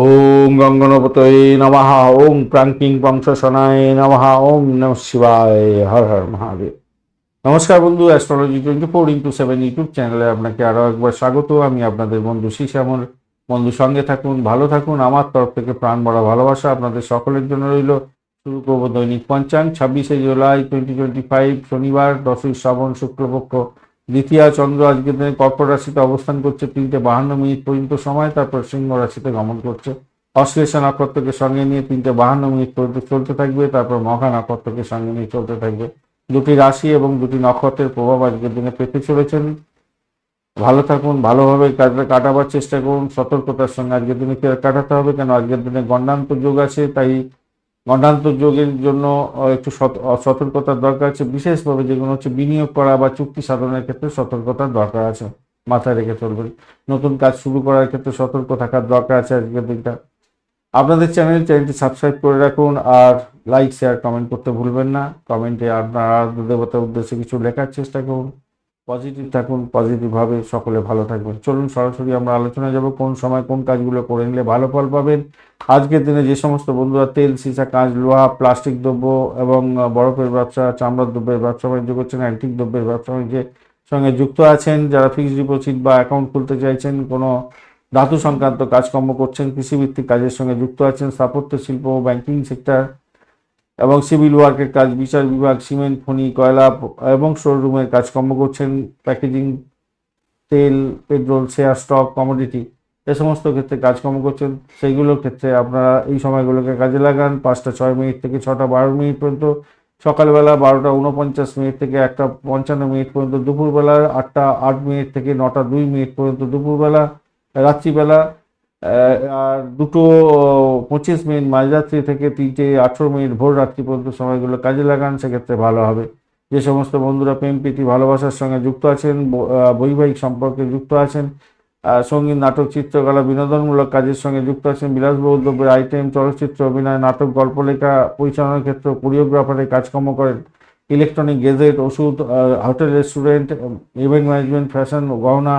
ওম গঙ্গনপতয়ে নমঃ, ওম প্রাঙ্কিং বংশসনায় নমঃ, ওম নম শিবায়, হর হর মহাদেব। নমস্কার বন্ধু astrology twenty four into seven YouTube চ্যানেলে আপনাকে আরও একবার স্বাগত। আমি আপনাদের বন্ধু শ্যামল বন্ধু, সঙ্গে থাকুন, ভালো থাকুন। আমার তরফ থেকে প্রাণ বড় ভালোবাসা আপনাদের সকলের জন্য রইল। শুরু করব দৈনিক পঞ্চাঙ্গ ছাব্বিশে জুলাই টোয়েন্টি টোয়েন্টি ফাইভ শনিবার, দশই শ্রাবণ, শুক্লপক্ষ। দ্বিতীয় চন্দ্র আজকের দিনে কর্কট রাশিতে অবস্থান করছে, তিনটে বাহান্ন মিনিট পর্যন্ত সময়, তারপর সিংহ রাশিতে গমন করছে। অশ্লেষা নক্ষত্রকে সঙ্গে নিয়ে তিনটে বাহান্ন মিনিট পর্যন্ত চলতে থাকবে, তারপর মঘা নক্ষত্রকে সঙ্গে নিয়ে চলতে থাকবে। দুটি রাশি এবং দুটি নক্ষত্রের প্রভাব আজকের দিনে পেতে চলেছেন। ভালো থাকুন, ভালোভাবে কাজটা কাটাবার চেষ্টা করুন, সতর্কতার সঙ্গে আজকের দিনে কাটাতে হবে, কেন আজকের দিনে গণ্ডান্ত যোগ আছে, তাই গণ্ডান্ত যোগের জন্য একটু সতর্কতার দরকার আছে। বিশেষভাবে যেগুলো হচ্ছে বিনিয়োগ করা বা চুক্তি সাধনের ক্ষেত্রে সতর্কতার দরকার আছে, মাথায় রেখে চলবেন নতুন কাজ শুরু করার ক্ষেত্রে সতর্ক থাকার দরকার আছে আজকের দিনটা। আপনাদের চ্যানেল চ্যানেলটি সাবস্ক্রাইব করে রাখুন আর লাইক শেয়ার কমেন্ট করতে ভুলবেন না। কমেন্টে আপনার দেবতার উদ্দেশ্যে কিছু লেখার চেষ্টা করুন। পজিটিভ থাকুন পজিটিভভাবে সকলে ভালো থাকবেন। চলুন সরাসরি আমরা আলোচনা যাব, কোন সময় কোন কাজগুলো করে নিলে ভালো ফল পাবেন। আজকের দিনে যে সমস্ত বন্ধুরা তেল, সীসা, কাঁচ, লোহা, প্লাস্টিক দ্রব্য এবং বরফের ব্যবসা, চামড়ার দ্রব্যের ব্যবসা বাণিজ্য করছেন, অ্যান্টিক দ্রব্যের ব্যবসা বাণিজ্যের সঙ্গে যুক্ত আছেন। যারা ফিক্সড ডিপোজিট বা অ্যাকাউন্ট খুলতে চাইছেন, কোনো ধাতু সংক্রান্ত কাজকর্ম করছেন, কৃষিভিত্তিক কাজের সঙ্গে যুক্ত আছেন, স্থাপত্য, শিল্প ব্যাংকিং সেক্টর এবং সিভিল ওয়ার্কের কাজ, বিচার বিভাগ, সিমেন্ট, খনি, কয়লা এবং শোরুমের কাজকর্ম করছেন। প্যাকেজিং, তেল, পেট্রোল, শেয়ার, স্টক, কমোডিটি এ সমস্ত ক্ষেত্রে কাজকর্ম করছেন। সেইগুলোর ক্ষেত্রে আপনারা এই সময়গুলোকে কাজে লাগান। পাঁচটা ছয় মিনিট থেকে ছটা বারো মিনিট পর্যন্ত। সকালবেলা বারোটা উনপঞ্চাশ মিনিট থেকে একটা পঞ্চান্ন মিনিট পর্যন্ত। দুপুরবেলা আটটা আট মিনিট থেকে নটা দুই মিনিট পর্যন্ত দুপুরবেলা। রাত্রিবেলা আর দুটো পঁচিশ মিনিট মাঝরাত্রি থেকে তিনটে আঠেরো মিনিট ভোর রাত্রি পর্যন্ত সময়গুলো কাজে লাগান, সেক্ষেত্রে ভালো হবে। যে সমস্ত বন্ধুরা প্রেম, প্রীতি, ভালোবাসার সঙ্গে যুক্ত আছেন বৈবাহিক সম্পর্কে যুক্ত আছেন সংগীত, নাটক, চিত্রকলা, বিনোদনমূলক কাজের সঙ্গে যুক্ত আছেন, বিলাসবহুল দ্রব্যের আইটেম, চলচ্চিত্র, অভিনয়, নাটক, গল্প, লেখা, পরিচালনার ক্ষেত্রে কোরিওগ্রাফারের কাজকর্ম করেন। ইলেকট্রনিক গেজেট, ওষুধ hotel restaurant event management, fashion, গহনা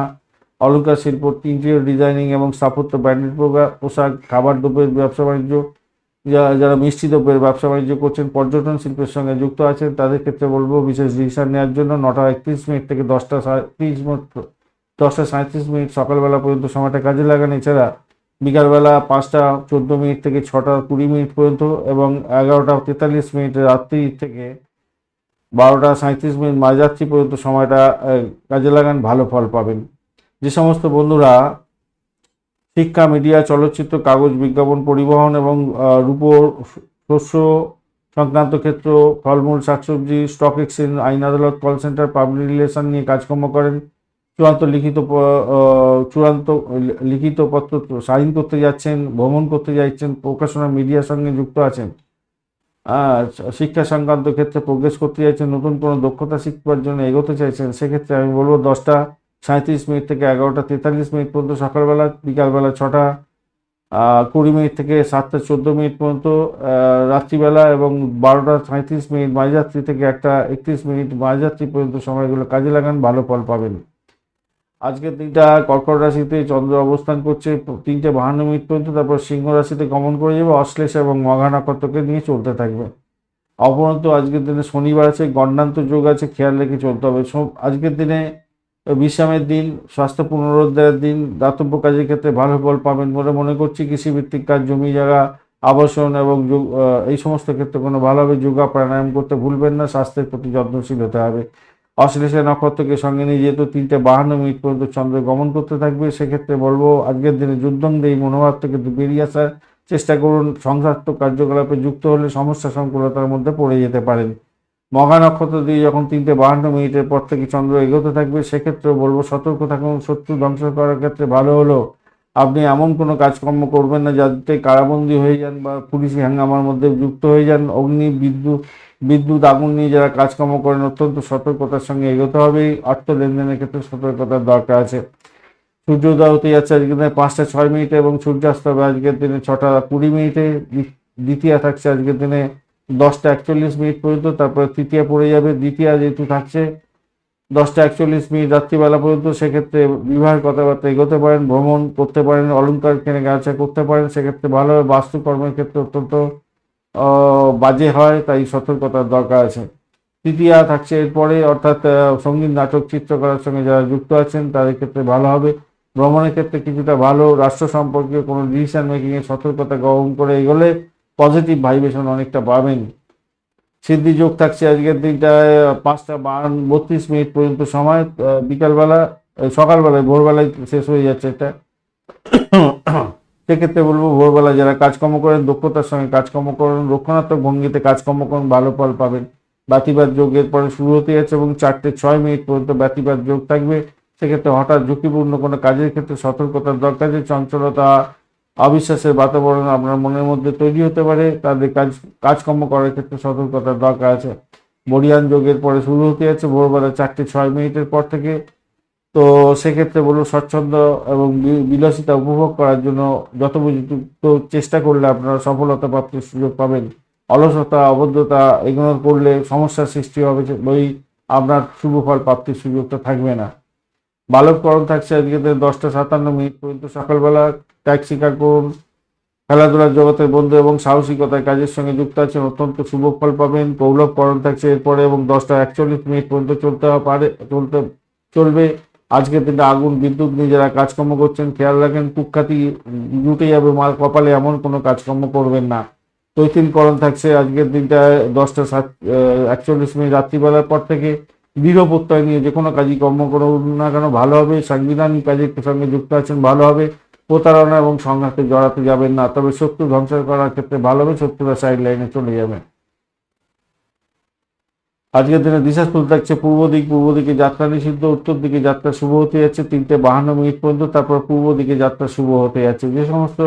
অলঙ্কার শিল্প ইন্টেরিয়র ডিজাইনিং এবং স্থাপত্য ব্র্যান্ডেড পোশাক খাবার দ্রব্যের ব্যবসা বাণিজ্য যারা মিষ্টি দ্রব্যের ব্যবসা বাণিজ্য করছেন, পর্যটন শিল্পের সঙ্গে যুক্ত আছেন, তাদের ক্ষেত্রে বলব বিশেষ ডিসিশন নেওয়ার জন্য নটা একত্রিশ মিনিট থেকে দশটা তিরিশ মিনিট, দশটা সাঁত্রিশ মিনিট সকালবেলা পর্যন্ত সময়টা কাজে লাগান। এছাড়া বিকালবেলা পাঁচটা চোদ্দ মিনিট থেকে ছটা কুড়ি মিনিট পর্যন্ত এবং এগারোটা তেতাল্লিশ মিনিট রাত্রি থেকে বারোটা সাঁত্রিশ মিনিট মাঝরাত্রি পর্যন্ত সময়টা কাজে লাগান, ভালো ফল পাবেন। যে সমস্ত বন্ধুরা শিক্ষা মিডিয়া চলচ্চিত্র কাগজ বিজ্ঞাপন পরিবহন এবং আহ, রূপো শস্য সংক্রান্ত ক্ষেত্র ফলমূল শাকসবজি স্টক এক্সচেঞ্জ আইন আদালত কল সেন্টার পাবলিক রিলেশন নিয়ে কাজকর্ম করেন। চূড়ান্ত লিখিত চূড়ান্ত লিখিত পত্র সাইন করতে যাচ্ছেন ভ্রমণ করতে যাচ্ছেন প্রকাশনা মিডিয়ার সঙ্গে যুক্ত আছেন। শিক্ষা সংক্রান্ত ক্ষেত্রে প্রোগ্রেস করতে চাইছেন নতুন কোনো দক্ষতা শিখবার জন্য এগোতে চাইছেন সেক্ষেত্রে আমি বলব দশটা সাঁত্রিশ মিনিট থেকে এগারোটা, তেতাল্লিশ মিনিট পর্যন্ত সকালবেলা, বিকালবেলা ছটা কুড়ি মিনিট থেকে সাতটা, চোদ্দ মিনিট পর্যন্ত রাত্রিবেলা এবং বারোটা সাঁত্রিশ মিনিট মাঝরাত্রি থেকে একটা একত্রিশ মিনিট মাঝরাত্রি পর্যন্ত সময়গুলো কাজে লাগান, ভালো ফল পাবেন। আজকের দিনটা কর্কট রাশিতে চন্দ্র অবস্থান করছে, তিনটে বাহান্ন মিনিট পর্যন্ত, তারপর সিংহ রাশিতে গমন করে যাবে, অশ্লেষ এবং মঘা নক্ষত্রকে নিয়ে চলতে থাকবে। অপরন্ত আজকের দিনে শনিবার আছে গণ্ডান্ত যোগ আছে, খেয়াল রেখে চলতে হবে। সব- আজকের দিনে বিশ্রামের দিন, স্বাস্থ্য পুনরুদ্ধারের দিন, দাতব্য কাজের ক্ষেত্রে ভালো ফল পাবেন বলে মনে করছি। কৃষিভিত্তিক কাজ, জমি জায়গা, আবাসন এবং এই সমস্ত ক্ষেত্রে কোনো ভালোভাবে যোগা প্রাণায়াম করতে ভুলবেন না, স্বাস্থ্যের প্রতি যত্নশীল হতে হবে। অশ্লেষা নক্ষত্রকে সঙ্গে নিয়ে যেহেতু তিনটে বাহান্ন মিনিট পর্যন্ত চন্দ্র গমন করতে থাকবে, সেক্ষেত্রে বলব আজকের দিনে যুদ্ধং এই মনোভাব থেকে বেরিয়ে আসার। চেষ্টা করুন সংসাত্মক কার্যকলাপে যুক্ত হলে সমস্যা, সংকুলতার মধ্যে পড়ে যেতে পারেন। মঘা নক্ষত্র দিয়ে যখন তিনটে বাহান্ন মিনিটের পর থেকে চন্দ্র এগোতে থাকবে, সেক্ষেত্রেও বলব সতর্ক থাকুন, শত্রু ধ্বংস করার ক্ষেত্রে ভালো হলো। আপনি এমন কোনো কাজকর্ম করবেন না যাতে কারাবন্দী হয়ে যান বা পুলিশি হাঙ্গামার মধ্যে যুক্ত হয়ে যান। অগ্নি, বিদ্যুৎ বিদ্যুৎ, আগুন নিয়ে যারা কাজকর্ম করেন, অত্যন্ত সতর্কতার সঙ্গে এগোতে হবে। অর্থ লেনদেনের ক্ষেত্রে সতর্কতার দরকার আছে। সূর্যোদয় হতে যাচ্ছে আজকের দিনে পাঁচটা ছয় মিনিটে এবং সূর্যাস্ত হবে আজকের দিনে ছটা কুড়ি মিনিটে। দ্বি- দ্বিতীয়া থাকছে আজকের দিনে দশটা একচল্লিশ মিনিট পর্যন্ত, তারপরে তৃতীয়া পড়ে যাবে, দ্বিতীয়া যেহেতু থাকছে, দশটা একচল্লিশ মিনিট রাত্রিবেলা পর্যন্ত সেক্ষেত্রে বিবাহের কথাবার্তা এগোতে পারেন, ভ্রমণ করতে পারেন অলঙ্কার কেনে গাছা করতে পারেন, সেক্ষেত্রে ভালোভাবে বাস্তুকর্মের ক্ষেত্রে অত্যন্ত বাজে হয়, তাই সতর্কতার দরকার আছে। তৃতীয়া থাকছে এরপরে, অর্থাৎ সংগীত, নাটক, চিত্রকলার সঙ্গে যারা যুক্ত আছেন, তাদের ক্ষেত্রে ভালো হবে। ভ্রমণের ক্ষেত্রে কিছুটা ভালো, রাষ্ট্র সম্পর্কে কোনো ডিসিশন মেকিংয়ে সতর্কতা গ্রহণ করে এগোলে পজিটিভ ভাইব্রেশন অনেকটা পাবেন। সিদ্ধি যোগ থাকছে আজকের দিনটায় পাঁচটা বান্ন বত্রিশ মিনিট পর্যন্ত সময় বিকালবেলা সকালবেলায়, ভোরবেলায় শেষ হয়ে যাচ্ছে এটা। সেক্ষেত্রে বলব ভোরবেলা যারা কাজকর্ম করেন, দক্ষতার সঙ্গে কাজকর্ম করেন, রক্ষণাত্মক ভঙ্গিতে কাজকর্ম করেন, ভালো ফল পাবেন। বাতিবাদ যোগের পরে শুরু হতে যাচ্ছে এবং চারটে ছয় মিনিট পর্যন্ত বাতিবাদ যোগ থাকবে। সেক্ষেত্রে হঠাৎ ঝুঁকিপূর্ণ কোনো কাজের ক্ষেত্রে সতর্কতার দরকার যে চঞ্চলতা অবিশ্বাসের বাতাবরণ আপনার মনের মধ্যে তৈরি হতে পারে, তাদের কাজ, কাজকর্ম করার ক্ষেত্রে সতর্কতার দরকার আছে। বরিয়ান যোগের পরে শুরু হতে যাচ্ছে ভোরবেলা চারটে ছয় মিনিটের পর থেকে। তো সেক্ষেত্রে বলব স্বচ্ছন্দ এবং বিলাসিতা উপভোগ করার জন্য যথোপযুক্ত চেষ্টা করলে আপনারা সফলতা প্রাপ্তির সুযোগ পাবেন। অলসতা, অবদ্ধতা এগুলো করলে সমস্যার সৃষ্টি হবে ওই আপনার শুভ ফল প্রাপ্তির সুযোগটা থাকবে না। বালককরণ থাকছে আজকে দশটা সাতান্ন মিনিট পর্যন্ত। সকালবেলা ত্যাগ স্বীকার করুন খেলাধুলার জগতের বন্ধু এবং সাহসিকতার কাজের সঙ্গে যুক্ত আছেন, অত্যন্ত শুভ ফল পাবেন। কৌলভকরণ থাকছে এরপরে এবং দশটা একচল্লিশ মিনিট পর্যন্ত চলতে পারে, চলতে, চলবে। আজকের দিনে আগুন, বিদ্যুৎ নিয়ে যারা কাজকর্ম করছেন, খেয়াল রাখেন, কুখ্যাতি জুটে যাবে মাল কপালে, এমন কোনো কাজকর্ম করবেন না। তৈতিলকরণ থাকছে আজকের দিনটা দশটা সাত একচল্লিশ মিনিট রাত্রিবেলার পর থেকে। দৃঢ় প্রত্যয় নিয়ে যে কোনো কাজই কর্ম করুন না কেন, ভালো হবে, সাংবিধানিক কাজের সঙ্গে যুক্ত আছেন, ভালো হবে। প্রতারণা এবং সংঘাতে জড়াতে যাবেন না, তবে শত্রু ধ্বংস করার ক্ষেত্রে ভালো হবে, শত্রুরা সাইড লাইনে চলে যাবেন আজকের দিনে দিশা স্কুল থাকছে পূর্ব দিক, পূর্ব দিকে যাত্রা নিষিদ্ধ, উত্তর দিকে যাত্রা শুভ হতে যাচ্ছে, তিনটে বাহান্ন মিনিট পর্যন্ত, তারপর পূর্ব দিকে যাত্রা শুভ হতে যাচ্ছে। যে সমস্ত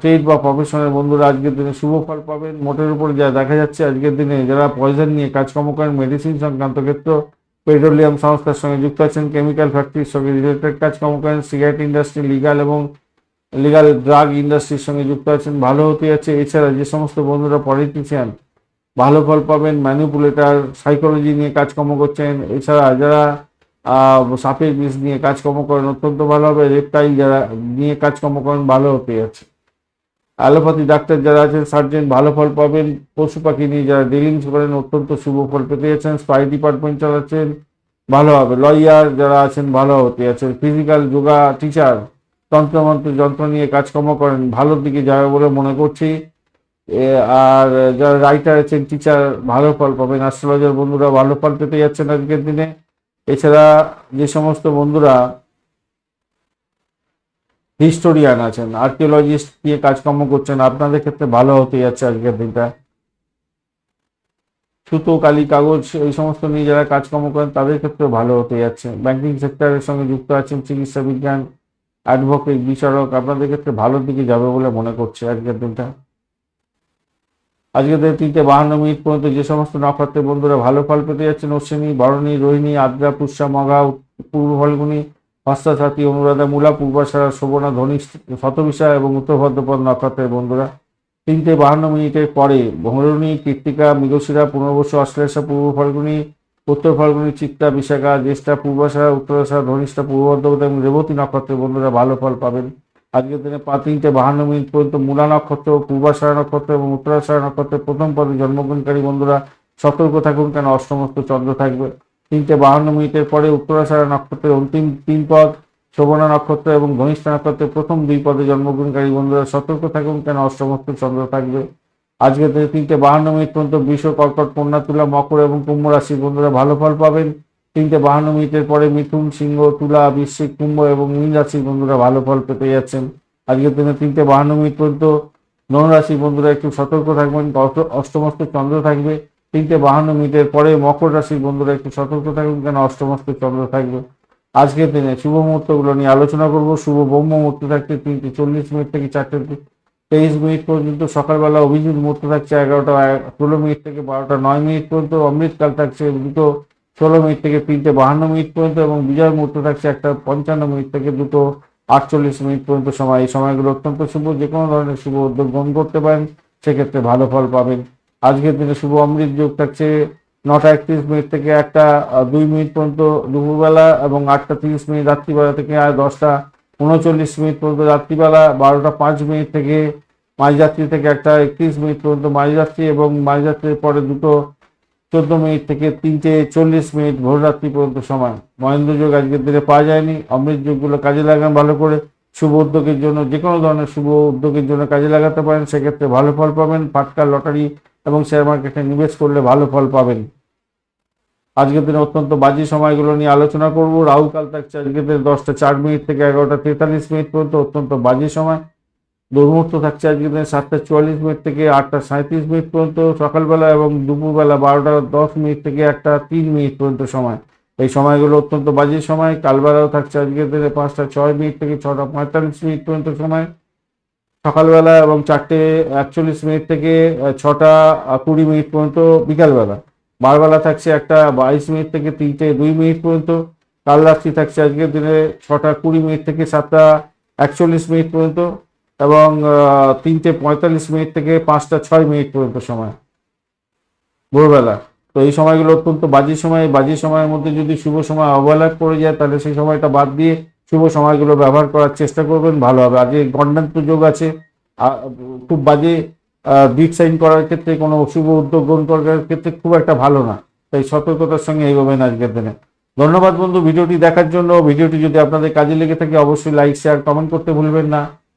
ট্রেড বা প্রফেশনের বন্ধুরা আজকের দিনে শুভ ফল পাবেন। মোটের উপর যা দেখা যাচ্ছে আজকের দিনে, যারা পয়জন নিয়ে কাজকর্ম করেন মেডিসিন সংক্রান্ত ক্ষেত্র পেট্রোলিয়াম সংস্থার সঙ্গে যুক্ত আছেন কেমিক্যাল ফ্যাক্টরির সঙ্গে রিলেটেড কাজকর্ম করেন সিগারেট ইন্ডাস্ট্রি লিগাল এবং লিগাল ড্রাগ ইন্ডাস্ট্রির সঙ্গে যুক্ত আছেন, ভালো হতে যাচ্ছে। এছাড়া যে সমস্ত বন্ধুরা পলিটিশিয়ান ভালো ফল পাবেন ম্যানিপুলেটার সাইকোলজি নিয়ে কাজকর্ম করছেন। এছাড়া যারা সাপের বিষ নিয়ে কাজকর্ম করেন, অত্যন্ত ভালো হবে। রেপটাইল যারা নিয়ে কাজকর্ম করেন, ভালো হতে যাচ্ছে অ্যালোপ্যাথি ডাক্তার যারা আছেন সার্জেন ভালো ফল পাবেন। পশু পাখি নিয়ে যারা ডিলিংস করেন, অত্যন্ত শুভ ফল পেতে যাচ্ছেন। স্পাই ডিপার্টমেন্ট চালাচ্ছেন, ভালো হবে। লয়ার যারা আছেন, ভালো হতে যাচ্ছেন। ফিজিক্যাল যোগা টিচার তন্ত্রমন্ত্র, যন্ত্র নিয়ে কাজকর্ম করেন, ভালোর দিকে যাবে বলে মনে করছি। আর যারা রাইটার আছেন টিচার ভালো ফল পাবেন। অ্যাস্ট্রোলজার বন্ধুরা ভালো ফল পেতে যাচ্ছেন আজকের দিনে। এছাড়া যে সমস্ত বন্ধুরা হিস্টোরিয়ান আছেন আর্কিওলজিস্ট নিয়ে কাজকর্ম করছেন, আপনাদের ক্ষেত্রে ভালো হতে যাচ্ছে আজকের দিনটা। সুতো, কালি, কাগজ এই সমস্ত নিয়ে যারা কাজকর্ম করেন, তাদের ক্ষেত্রে ভালো হতে যাচ্ছে। ব্যাংকিং সেক্টরের সঙ্গে যুক্ত আছেন, চিকিৎসা বিজ্ঞান অ্যাডভোকেট বিচারক, আপনাদের ক্ষেত্রে ভালো দিকে যাবে বলে মনে করছে আজকের দিনটা। আজকের দিনে তিনটে বাহান্ন মিনিট পর্যন্ত যে সমস্ত নক্ষত্রের বন্ধুরা ভালো ফল পেতে যাচ্ছেন, অশ্বিনী, বরণী, রোহিণী, আদ্রা, পুষ্যা, মগা, পূর্ব ফল্গুনি হস্তাছাতি অনুরাধা, মূলা, পূর্বাশারা, শোভনা ধনিষ শতবিশা এবং উত্তর ভদ্রপদ নক্ষত্রের বন্ধুরা। তিনটে বাহান্ন মিনিটের পরে ভরণী কৃত্তিকা, মৃগশিরা, পুনর্বসু, অশ্লেষা, পূর্ব ফল্গুনি, উত্তর ফল্গুনি, চিত্তা, বিশাখা, জ্যেষ্ঠা, পূর্বাশারা উত্তরাশা ধনিষ্ঠা, পূর্ব ভদ্রপদ এবং রেবতী নক্ষত্রের বন্ধুরা ভালো ফল পাবেন। আজকের দিনে পা তিনটে বাহান্ন মিনিট পর্যন্ত মূলা নক্ষত্র পূর্বাশারা নক্ষত্র এবং উত্তরাশারা নক্ষত্রের প্রথম পদে জন্মগ্রহণকারী বন্ধুরা সতর্ক থাকুন, কেন অষ্টমস্ত চন্দ্র থাকবে। তিনটে বাহান্ন মিনিটের পরে উত্তরাশারা নক্ষত্রের অন্তিম তিন পদ, শোভনা নক্ষত্র এবং ঘনিষ্ঠ নক্ষত্রের প্রথম দুই পদে জন্মগ্রহণকারী বন্ধুরা সতর্ক থাকুন, কেন অষ্টমস্ত চন্দ্র থাকবে। আজকের দিনে তিনটে বাহান্ন মিনিট পর্যন্ত বৃষ, কর্কট কন্যা তুলা মকর এবং কুম্ভ রাশির বন্ধুরা ভালো ফল পাবেন। তিনটে বাহান্ন মিনিটের পরে মিথুন সিংহ, তুলা বৃশ্চিক কুম্ভ এবং মীন রাশির বন্ধুরা ভালো ফল পেতে যাচ্ছেন। আজকের দিনে তিনটে বাহান্ন মিনিট পর্যন্ত ধনুরাশির বন্ধুরা একটু সতর্ক থাকবেন, অষ্ট- অষ্টমস্ত চন্দ্র থাকবে। তিনটে বাহান্ন মিনিটের পরে মকর রাশির বন্ধুরা একটু সতর্ক থাকবেন কেন অষ্টমস্ত চন্দ্র থাকবে। আজকের দিনে শুভ মুহূর্তগুলো নিয়ে আলোচনা করব। শুভ ব্রহ্ম মুহূর্ত থাকছে তিনটে চল্লিশ মিনিট থেকে চারটে তেইশ মিনিট পর্যন্ত। সকালবেলা অভিজিৎ মুহূর্ত থাকছে এগারোটা ষোলো মিনিট থেকে বারোটা নয় মিনিট পর্যন্ত। অমৃতকাল থাকছে দুটো ষোলো মিনিট থেকে তিনটে বাহান্ন মিনিট পর্যন্ত এবং বিজয় মুহূর্ত থাকছে একটা পঞ্চান্ন মিনিট থেকে দুটো আটচল্লিশ মিনিট পর্যন্ত সময়। এই সময়গুলো অত্যন্ত শুভ, যে কোনো ধরনের শুভ উদ্যোগ গ্রহণ করতে পারেন, সেক্ষেত্রে ভালো ফল পাবেন। আজকের দিনে শুভ অমৃত যোগ থাকছে নটা একত্রিশ মিনিট থেকে একটা দুই মিনিট পর্যন্ত দুপুরবেলা এবং আটটা তিরিশ মিনিট রাত্রিবেলা থেকে আর দশটা উনচল্লিশ মিনিট পর্যন্ত রাত্রিবেলা, বারোটা পাঁচ মিনিট থেকে মাঝরাত্রি থেকে একটা একত্রিশ মিনিট পর্যন্ত মাঝরাত্রি এবং মাঝরাত্রির পরে দুটো চোদ্দ মিনিট থেকে তিনটে চল্লিশ মিনিট ভোররাত্রি পর্যন্ত সময়। মহেন্দ্র যোগ আজকের দিনে পাওয়া যায়নি। অমৃত যোগগুলো কাজে লাগান ভালো করে। শুভ উদ্যোগের জন্য যে কোনো ধরনের শুভ উদ্যোগের জন্য কাজে লাগাতে পারেন। সেক্ষেত্রে ভালো ফল পাবেন। ফাটকা, লটারি এবং শেয়ার মার্কেটে নিবেশ করলে ভালো ফল পাবেন। আজকের দিনে অত্যন্ত বাজে সময়গুলো নিয়ে আলোচনা করব। রাহু কাল থাকছে আজকের দিনে দশটা চার মিনিট থেকে এগারোটা তেতাল্লিশ মিনিট পর্যন্ত অত্যন্ত বাজে সময়। দুর্মুহূর্ত থাকছে আজকের দিনে সাতটা চুয়াল্লিশ মিনিট থেকে আটটা সাঁত্রিশ মিনিট পর্যন্ত সকালবেলা এবং দুপুরবেলা বারোটা দশ মিনিট থেকে একটা তিন মিনিট পর্যন্ত সময়। এই সময়গুলো অত্যন্ত বাজে সময়। কালবেলাও থাকছে আজকের দিনে পাঁচটা ছয় মিনিট থেকে ছটা পঁয়তাল্লিশ মিনিট পর্যন্ত সময়। সকালবেলা এবং চারটে একচল্লিশ মিনিট থেকে ছটা কুড়ি মিনিট পর্যন্ত বিকালবেলা। বারবেলা থাকছে একটা বাইশ মিনিট থেকে তিনটে দুই মিনিট পর্যন্ত। কাল রাত্রি থাকছে আজকের দিনে ছটা কুড়ি মিনিট থেকে সাতটা একচল্লিশ মিনিট পর্যন্ত। এবং তিনটে পঁয়তাল্লিশ মিনিট থেকে পাঁচটা ছয় মিনিট পর্যন্ত সময়। ভোরবেলা। তো এই সময়গুলো অত্যন্ত বাজে সময়। বাজে সময়ের মধ্যে যদি শুভ সময় অবহেলা করে যায়, তাহলে সেই সময়টা বাদ দিয়ে শুভ সময়গুলো ব্যবহার করার চেষ্টা করবেন। ভালো হবে। আজকে গণ্ডান্ত যোগ আছে। খুব বাজে বিট সাইন করার ক্ষেত্রে কোনো শুভ উদ্যোগ গ্রহণ করার ক্ষেত্রে খুব একটা ভালো না। তাই সতর্কতার সঙ্গে এগোবেন আজকের দিনে। ধন্যবাদ বন্ধু ভিডিওটি দেখার জন্য। ভিডিওটি যদি আপনাদের কাজে লেগে থাকে, অবশ্যই লাইক, শেয়ার, কমেন্ট করতে ভুলবেন না।